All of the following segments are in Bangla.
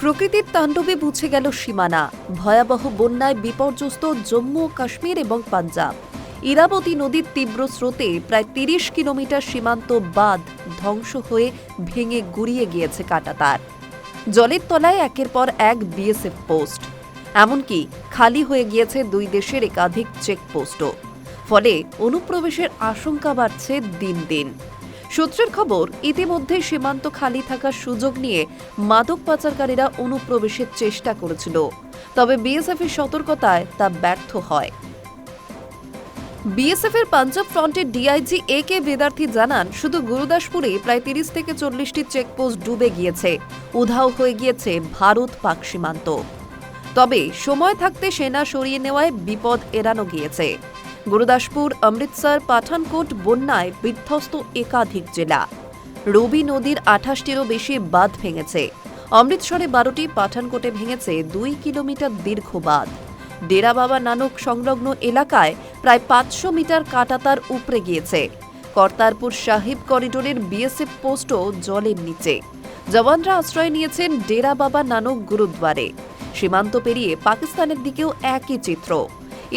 প্রকৃতির তাণ্ডবে বুঝে গেল সীমানা। ভয়াবহ বন্যায় বিপর্যস্ত জম্মু কাশ্মীর এবং পাঞ্জাব। ইরাবতী নদীর তীব্র স্রোতে প্রায় তিরিশ কিলোমিটার সীমান্ত বাঁধ ধ্বংস হয়ে ভেঙে গুড়িয়ে গিয়েছে কাটাতার। জলের তলায় একের পর এক বিএসএফ পোস্ট। এমনকি খালি হয়ে গিয়েছে দুই দেশের একাধিক চেকপোস্টও। ফলে অনুপ্রবেশের আশঙ্কা বাড়ছে দিন দিন। সূত্রের খবর, ইতিমধ্যে সীমান্ত খালি থাকার সুযোগ নিয়ে মাদক পাচারকারীরা অনুপ্রবেশের চেষ্টা করেছিল। তবে বিএসএফ এর সতর্কতায় তা ব্যর্থ হয়। বিএসএফ এর পাঞ্জাব ফ্রন্টের ডিআইজি এ কে বেদার্থী জানান, শুধু গুরুদাসপুরে প্রায় তিরিশ থেকে চল্লিশটি চেকপোস্ট ডুবে গিয়েছে। উধাও হয়ে গিয়েছে ভারত পাক সীমান্ত। তবে সময় থাকতে সেনা সরিয়ে নেওয়ায় বিপদ এড়ানো গিয়েছে। গুরুদাসপুর, অমৃতসর, পাঠানকোট, বন্যায় বিধ্বস্ত একাধিক জেলা। রবি নদীর আঠাশটিরও বেশি বাঁধ ভেঙেছে। অমৃতসরে বারোটি, পাঠানকোটে ভেঙেছে দুই কিলোমিটার দীর্ঘ বাঁধ। ডেরা বাবা নানক সংলগ্ন এলাকায় প্রায় পাঁচশো মিটার কাটাতার উপড়ে গিয়েছে। কর্তারপুর সাহিব করিডোরের বিএসএফ পোস্টও জলের নিচে। জওয়ানরা আশ্রয় নিয়েছেন ডেরা বাবা নানক গুরুদ্বারে। সীমান্ত পেরিয়ে পাকিস্তানের দিকেও একই চিত্র।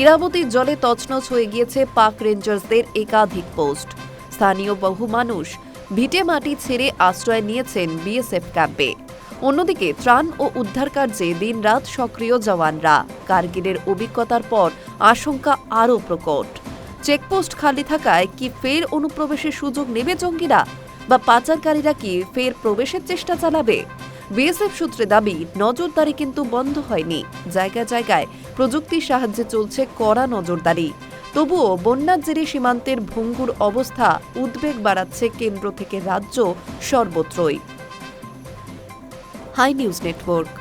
ইরাবতীর জলে তছনছ হয়ে গিয়েছে পাক রেঞ্জার্সদের একাধিক পোস্ট। স্থানীয় বহু মানুষ ভিটে মাটি ছেড়ে আশ্রয় নিয়েছেন বিএসএফ ক্যাম্পে। অন্যদিকে ত্রাণ ও উদ্ধার কার্যে দিনরাত সক্রিয় জওয়ানরা। কার্গিলের অভিজ্ঞতার পর আশঙ্কা আরও প্রকট। চেকপোস্ট খালি থাকায় কি ফের অনুপ্রবেশের সুযোগ নেবে জঙ্গিরা? বা পাচারকারীরা কি ফের প্রবেশের চেষ্টা চালাবে? বিএসএফ সূত্রে দাবি, নজরদারি কিন্তু বন্ধ হয়নি। জায়গায় জায়গায় প্রযুক্তির সাহায্যে চলছে কড়া নজরদারি। তবুও বন্যার জেরে সীমান্তের ভঙ্গুর অবস্থা উদ্বেগ বাড়াচ্ছে কেন্দ্র থেকে রাজ্য সর্বত্রই। High news network.